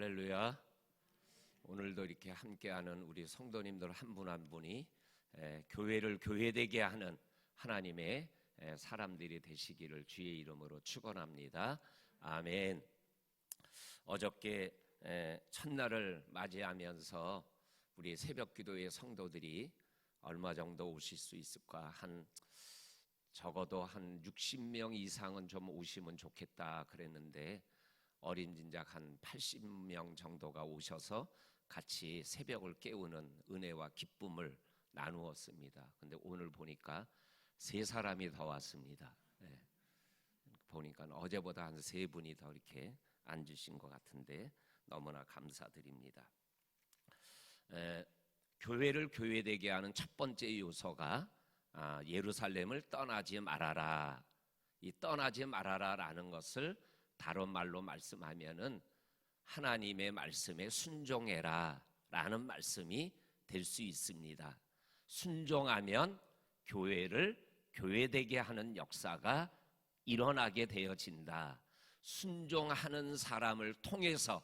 할렐루야. 오늘도 이렇게 함께하는 우리 성도님들 한 분 한 분이 에, 교회를 교회되게 하는 하나님의 에, 사람들이 되시기를 주의 이름으로 축원합니다. 아멘. 어저께 에, 첫날을 맞이하면서 우리 새벽 기도의 성도들이 얼마 정도 오실 수 있을까 한 적어도 한 60명 이상은 좀 오시면 좋겠다 그랬는데 어린 진작 한 80명 정도가 오셔서 같이 새벽을 깨우는 은혜와 기쁨을 나누었습니다. 근데 오늘 보니까 세 사람이 더 왔습니다. 네. 보니까 어제보다 한 세 분이 더 이렇게 앉으신 것 같은데 너무나 감사드립니다. 에, 교회를 교회되게 하는 첫 번째 요소가 아, 예루살렘을 떠나지 말아라. 이 떠나지 말아라라는 것을 다른 말로 말씀하면은 하나님의 말씀에 순종해라 라는 말씀이 될 수 있습니다. 순종하면 교회를 교회되게 하는 역사가 일어나게 되어진다. 순종하는 사람을 통해서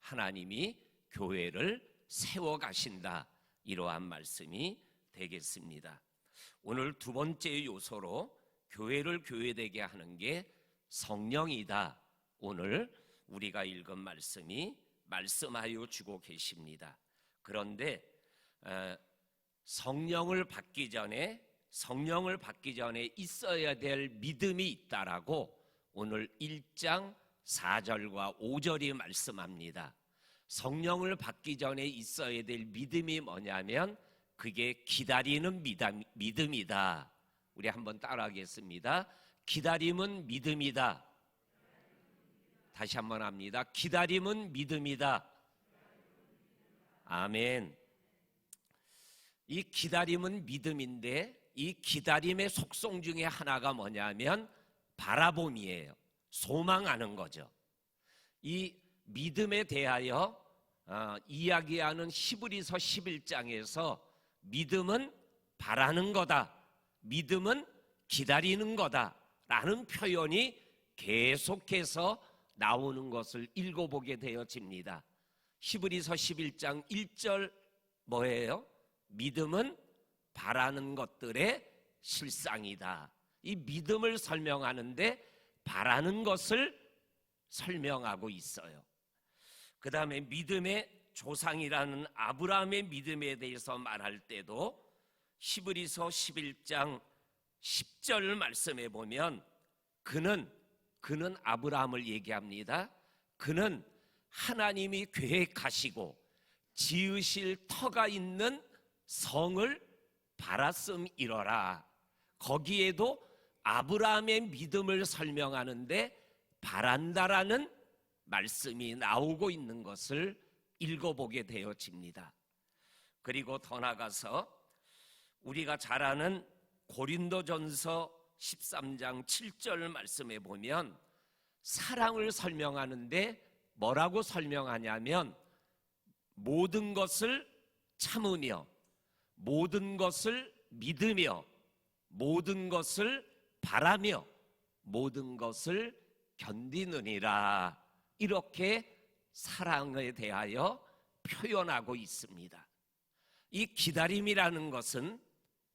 하나님이 교회를 세워 가신다. 이러한 말씀이 되겠습니다. 오늘 두 번째 요소로 교회를 교회되게 하는 게 성령이다. 오늘 우리가 읽은 말씀이 말씀하여 주고 계십니다. 그런데 어, 성령을 받기 전에 성령을 받기 전에 있어야 될 믿음이 있다라고 오늘 1장 4절과 5절이 말씀합니다. 성령을 받기 전에 있어야 될 믿음이 뭐냐면 그게 기다리는 믿음이다. 우리 한번 따라하겠습니다. 기다림은 믿음이다. 다시 한번 합니다. 기다림은 믿음이다. 아멘. 이 기다림은 믿음인데 이 기다림의 속성 중에 하나가 뭐냐면 바라봄이에요. 소망하는 거죠. 이 믿음에 대하여 어, 이야기하는 히브리서 11장에서 믿음은 바라는 거다. 믿음은 기다리는 거다. 라는 표현이 계속해서 나오는 것을 읽어보게 되어집니다. 히브리서 11장 1절 뭐예요? 믿음은 바라는 것들의 실상이다. 이 믿음을 설명하는데 바라는 것을 설명하고 있어요. 그 다음에 믿음의 조상이라는 아브라함의 믿음에 대해서 말할 때도 히브리서 11장 10절 말씀에 보면 그는 그는 아브라함을 얘기합니다. 그는 하나님이 계획하시고 지으실 터가 있는 성을 바랐음이러라. 거기에도 아브라함의 믿음을 설명하는데 바란다라는 말씀이 나오고 있는 것을 읽어보게 되어집니다. 그리고 더 나가서 우리가 잘 아는 고린도전서 13장 7절 말씀에 보면 사랑을 설명하는데 뭐라고 설명하냐면 모든 것을 참으며 모든 것을 믿으며 모든 것을 바라며 모든 것을 견디느니라 이렇게 사랑에 대하여 표현하고 있습니다. 이 기다림이라는 것은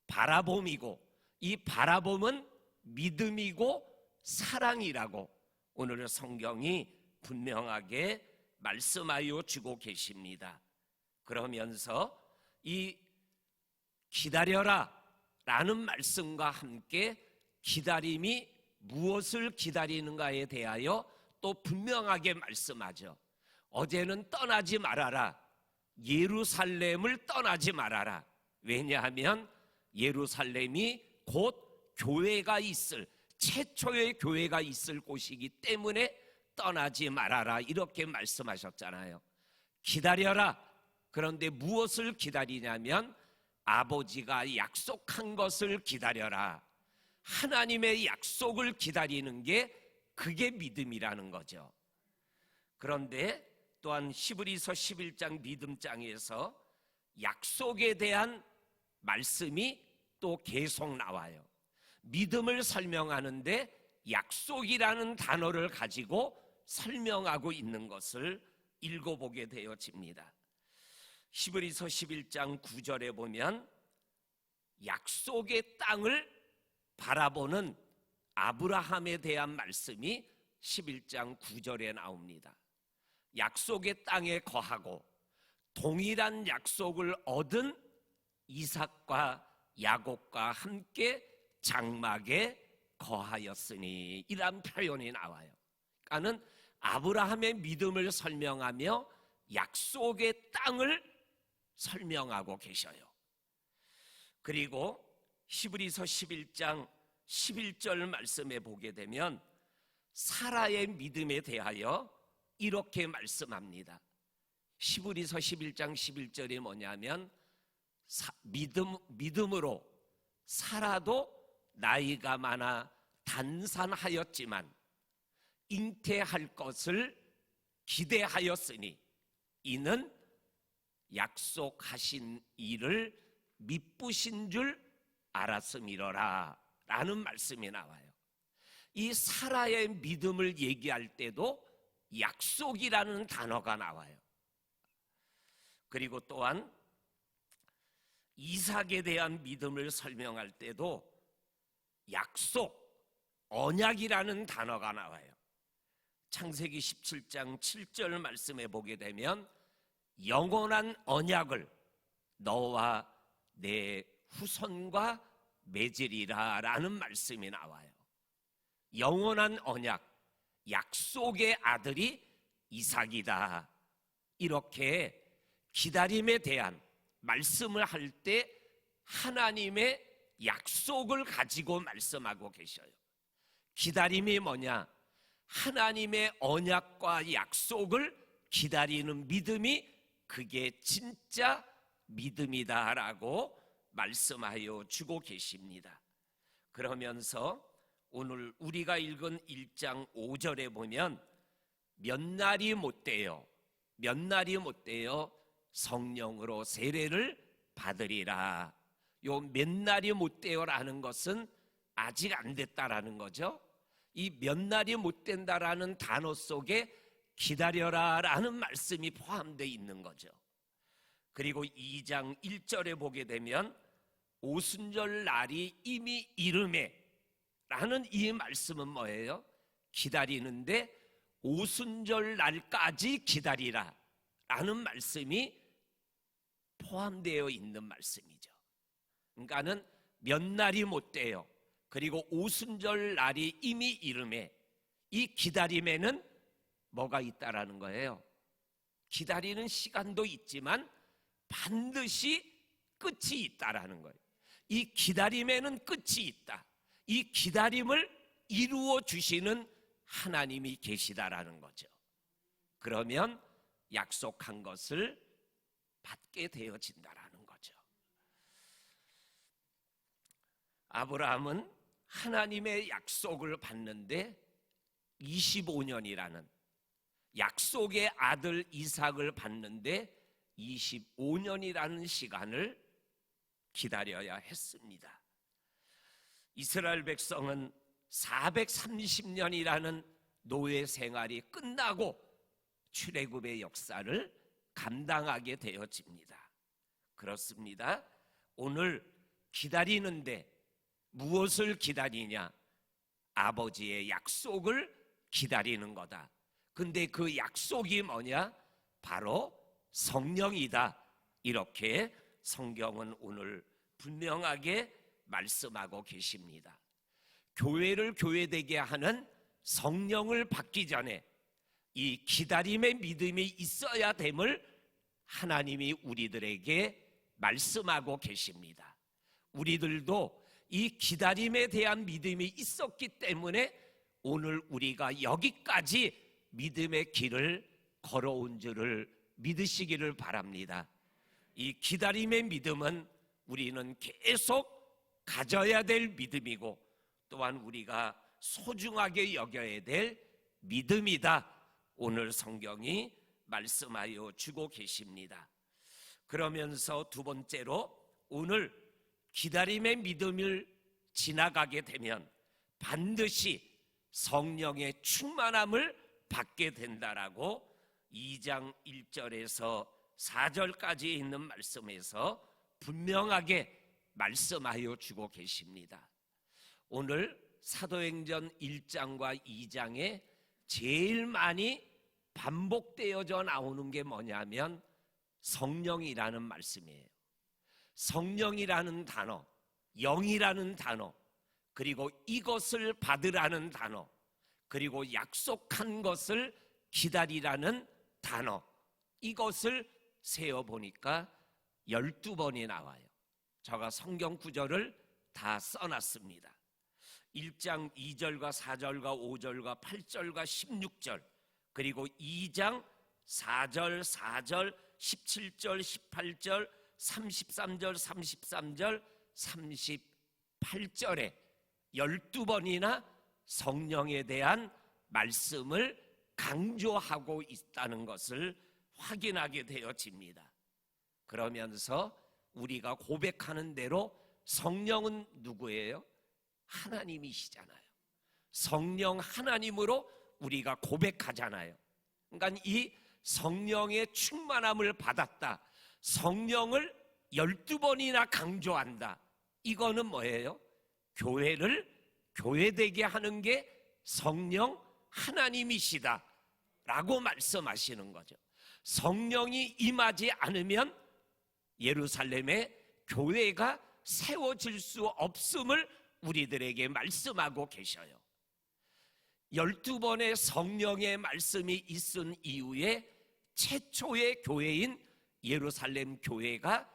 바라봄이고 이 바라봄은 믿음이고 사랑이라고 오늘 성경이 분명하게 말씀하여 주고 계십니다. 그러면서 이 기다려라 라는 말씀과 함께 기다림이 무엇을 기다리는가에 대하여 또 분명하게 말씀하죠. 어제는 떠나지 말아라. 예루살렘을 떠나지 말아라. 왜냐하면 예루살렘이 곧 교회가 있을 최초의 교회가 있을 곳이기 때문에 떠나지 말아라 이렇게 말씀하셨잖아요. 기다려라. 그런데 무엇을 기다리냐면 아버지가 약속한 것을 기다려라. 하나님의 약속을 기다리는 게 그게 믿음이라는 거죠. 그런데 또한 히브리서 11장 믿음장에서 약속에 대한 말씀이 또 계속 나와요. 믿음을 설명하는데 약속이라는 단어를 가지고 설명하고 있는 것을 읽어보게 되어집니다. 히브리서 11장 9절에 보면 약속의 땅을 바라보는 아브라함에 대한 말씀이 11장 9절에 나옵니다. 약속의 땅에 거하고 동일한 약속을 얻은 이삭과 야곱과 함께 장막에 거하였으니 이란 표현이 나와요. 그러니까는 아브라함의 믿음을 설명하며 약속의 땅을 설명하고 계셔요. 그리고 히브리서 11장 11절 말씀에 보게 되면 사라의 믿음에 대하여 이렇게 말씀합니다. 히브리서 11장 11절이 뭐냐면 사- 믿음 믿음으로 살아도 나이가 많아 단산하였지만 잉태할 것을 기대하였으니 이는 약속하신 일을 미쁘신 줄 알았음이로라 라는 말씀이 나와요. 이 사라의 믿음을 얘기할 때도 약속이라는 단어가 나와요. 그리고 또한 이삭에 대한 믿음을 설명할 때도 약속, 언약이라는 단어가 나와요. 창세기 17장 7절 말씀에 보게 되면 영원한 언약을 너와 내 후손과 맺으리라 라는 말씀이 나와요. 영원한 언약, 약속의 아들이 이삭이다. 이렇게 기다림에 대한 말씀을 할 때 하나님의 약속을 가지고 말씀하고 계셔요. 기다림이 뭐냐? 하나님의 언약과 약속을 기다리는 믿음이 그게 진짜 믿음이다라고 말씀하여 주고 계십니다. 그러면서 오늘 우리가 읽은 1장 5절에 보면 몇 날이 못 돼요. 몇 날이 못 돼요. 성령으로 세례를 받으리라. 요 몇 날이 못 돼요라는 것은 아직 안 됐다라는 거죠. 이 몇 날이 못 된다라는 단어 속에 기다려라라는 말씀이 포함되어 있는 거죠. 그리고 2장 1절에 보게 되면 오순절 날이 이미 이름에 라는 이 말씀은 뭐예요? 기다리는데 오순절 날까지 기다리라 라는 말씀이 포함되어 있는 말씀이죠. 그러니까는 몇 날이 못 돼요. 그리고 오순절 날이 이미 이름에 이 기다림에는 뭐가 있다라는 거예요. 기다리는 시간도 있지만 반드시 끝이 있다라는 거예요. 이 기다림에는 끝이 있다. 이 기다림을 이루어 주시는 하나님이 계시다라는 거죠. 그러면 약속한 것을 받게 되어진다라는 거죠. 아브라함은 하나님의 약속을 받는데 25년이라는 약속의 아들 이삭을 받는데 25년이라는 시간을 기다려야 했습니다. 이스라엘 백성은 430년이라는 노예 생활이 끝나고 출애굽의 역사를 감당하게 되어집니다. 그렇습니다. 오늘 기다리는데 무엇을 기다리냐? 아버지의 약속을 기다리는 거다. 근데 그 약속이 뭐냐? 바로 성령이다. 이렇게 성경은 오늘 분명하게 말씀하고 계십니다. 교회를 교회되게 하는 성령을 받기 전에 이 기다림의 믿음이 있어야 됨을 하나님이 우리들에게 말씀하고 계십니다. 우리들도 이 기다림에 대한 믿음이 있었기 때문에 오늘 우리가 여기까지 믿음의 길을 걸어온 줄을 믿으시기를 바랍니다. 이 기다림의 믿음은 우리는 계속 가져야 될 믿음이고 또한 우리가 소중하게 여겨야 될 믿음이다. 오늘 성경이 말씀하여 주고 계십니다. 그러면서 두 번째로 오늘 기다림의 믿음을 지나가게 되면 반드시 성령의 충만함을 받게 된다라고 2장 1절에서 4절까지 있는 말씀에서 분명하게 말씀하여 주고 계십니다. 오늘 사도행전 1장과 2장에 제일 많이 반복되어져 나오는 게 뭐냐면 성령이라는 말씀이에요. 성령이라는 단어, 영이라는 단어, 그리고 이것을 받으라는 단어, 그리고 약속한 것을 기다리라는 단어, 이것을 세어 보니까 12번이 나와요. 제가 성경 구절을 다 써놨습니다. 1장 2절과 4절과 5절과 8절과 16절 그리고 2장 4절 4절 17절 18절 33절 33절 38절에 12번이나 성령에 대한 말씀을 강조하고 있다는 것을 확인하게 되어집니다. 그러면서 우리가 고백하는 대로 성령은 누구예요? 하나님이시잖아요. 성령 하나님으로 우리가 고백하잖아요. 그러니까 이 성령의 충만함을 받았다. 성령을 12번이나 강조한다. 이거는 뭐예요? 교회를 교회되게 하는 게 성령 하나님이시다. 라고 말씀하시는 거죠. 성령이 임하지 않으면 예루살렘에 교회가 세워질 수 없음을 우리들에게 말씀하고 계셔요. 12번의 성령의 말씀이 있은 이후에 최초의 교회인 예루살렘 교회가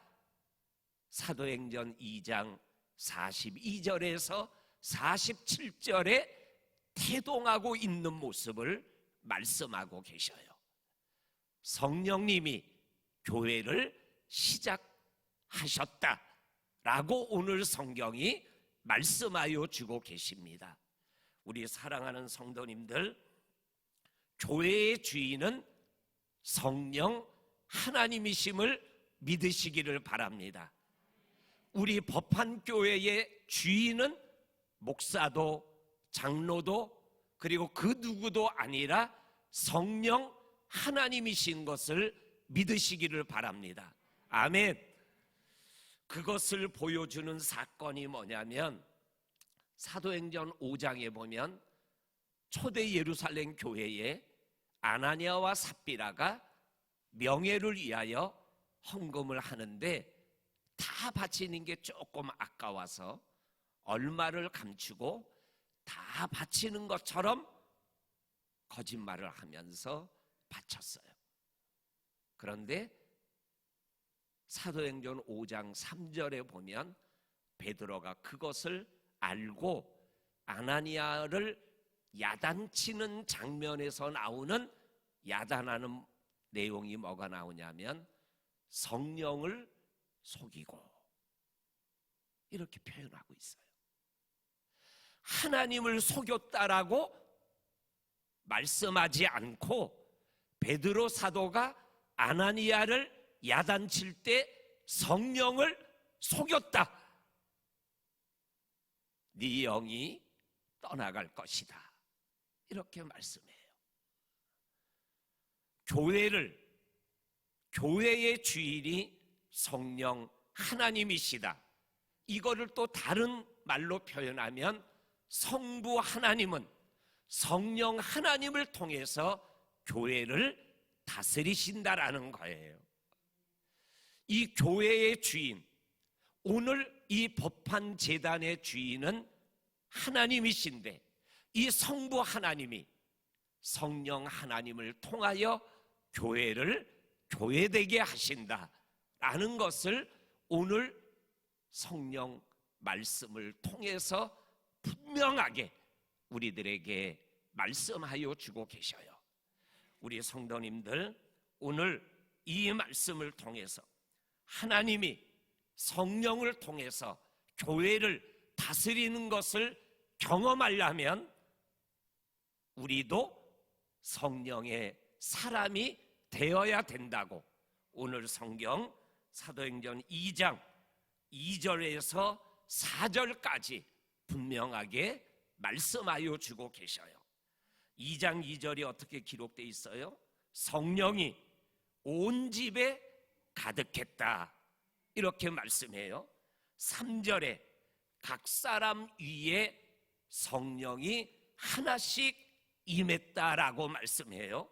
사도행전 2장 42절에서 47절에 태동하고 있는 모습을 말씀하고 계셔요. 성령님이 교회를 시작하셨다 라고 오늘 성경이 말씀하여 주고 계십니다. 우리 사랑하는 성도님들, 교회의 주인은 성령 하나님이심을 믿으시기를 바랍니다. 우리 법한교회의 주인은 목사도 장로도 그리고 그 누구도 아니라 성령 하나님이신 것을 믿으시기를 바랍니다. 아멘. 그것을 보여주는 사건이 뭐냐면 사도행전 5장에 보면 초대 예루살렘 교회에 아나니아와 삽비라가 명예를 위하여 헌금을 하는데 다 바치는 게 조금 아까워서 얼마를 감추고 다 바치는 것처럼 거짓말을 하면서 바쳤어요. 그런데 사도행전 5장 3절에 보면 베드로가 그것을 알고 아나니아를 야단치는 장면에서 나오는 야단하는 내용이 뭐가 나오냐면 성령을 속이고 이렇게 표현하고 있어요. 하나님을 속였다라고 말씀하지 않고 베드로 사도가 아나니아를 야단칠 때 성령을 속였다. 네 영이 떠나갈 것이다. 이렇게 말씀해요. 교회를 교회의 주인이 성령 하나님이시다. 이거를 또 다른 말로 표현하면 성부 하나님은 성령 하나님을 통해서 교회를 다스리신다라는 거예요. 이 교회의 주인, 오늘 이 법한 재단의 주인은 하나님이신데 이 성부 하나님이 성령 하나님을 통하여 교회를 교회되게 하신다라는 것을 오늘 성령 말씀을 통해서 분명하게 우리들에게 말씀하여 주고 계셔요. 우리 성도님들 오늘 이 말씀을 통해서 하나님이 성령을 통해서 교회를 다스리는 것을 경험하려면 우리도 성령의 사람이 되어야 된다고 오늘 성경 사도행전 2장 2절에서 4절까지 분명하게 말씀하여 주고 계셔요. 2장 2절이 어떻게 기록되어 있어요? 성령이 온 집에 가득했다. 이렇게 말씀해요. 3절에 각 사람 위에 성령이 하나씩 임했다라고 말씀해요.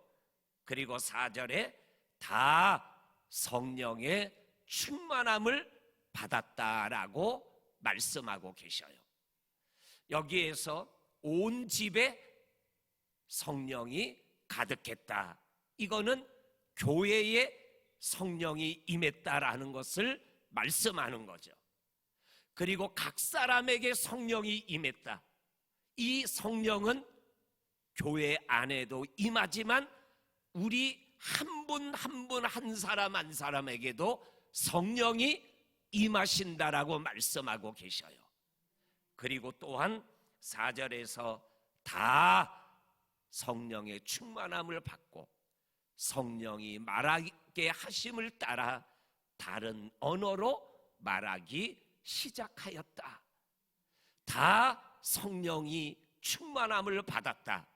그리고 4절에 다 성령의 충만함을 받았다라고 말씀하고 계셔요. 여기에서 온 집에 성령이 가득했다. 이거는 교회에 성령이 임했다라는 것을 말씀하는 거죠. 그리고 각 사람에게 성령이 임했다. 이 성령은 교회 안에도 임하지만 우리 한 분 한 분 한 사람 한 사람에게도 성령이 임하신다라고 말씀하고 계셔요. 그리고 또한 4절에서 다 성령의 충만함을 받고 성령이 말하게 하심을 따라 다른 언어로 말하기 시작하였다. 다 성령이 충만함을 받았다.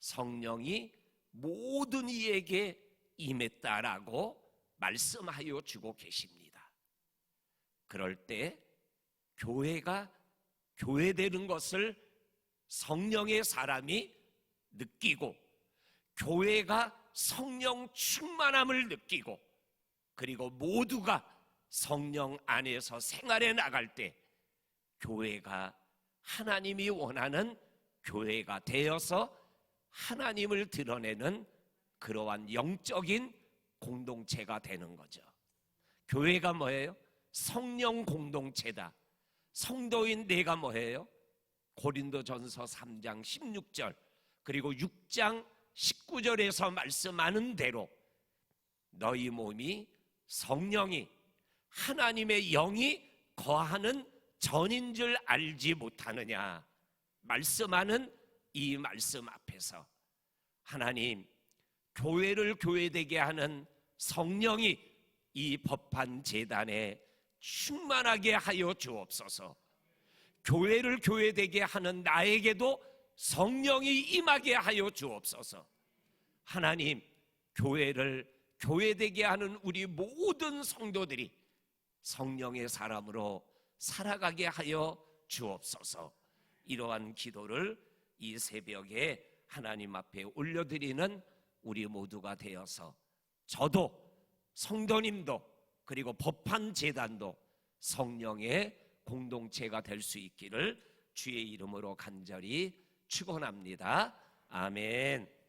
성령이 모든 이에게 임했다라고 말씀하여 주고 계십니다. 그럴 때 교회가 교회되는 것을 성령의 사람이 느끼고 교회가 성령 충만함을 느끼고 그리고 모두가 성령 안에서 생활해 나갈 때 교회가 하나님이 원하는 교회가 되어서 하나님을 드러내는 그러한 영적인 공동체가 되는 거죠. 교회가 뭐예요? 성령 공동체다. 성도인 내가 뭐예요? 고린도전서 3장 16절 그리고 6장 19절에서 말씀하는 대로 너희 몸이 성령이 하나님의 영이 거하는 전인 줄 알지 못하느냐 말씀하는 이 말씀 앞에서 하나님 교회를 교회되게 하는 성령이 이 법한 재단에 충만하게 하여 주옵소서. 교회를 교회되게 하는 나에게도 성령이 임하게 하여 주옵소서. 하나님, 교회를 교회되게 하는 우리 모든 성도들이 성령의 사람으로 살아가게 하여 주옵소서. 이러한 기도를 이 새벽에 하나님 앞에 올려드리는 우리 모두가 되어서 저도 성도님도 그리고 법한 재단도 성령의 공동체가 될 수 있기를 주의 이름으로 간절히 축원합니다. 아멘.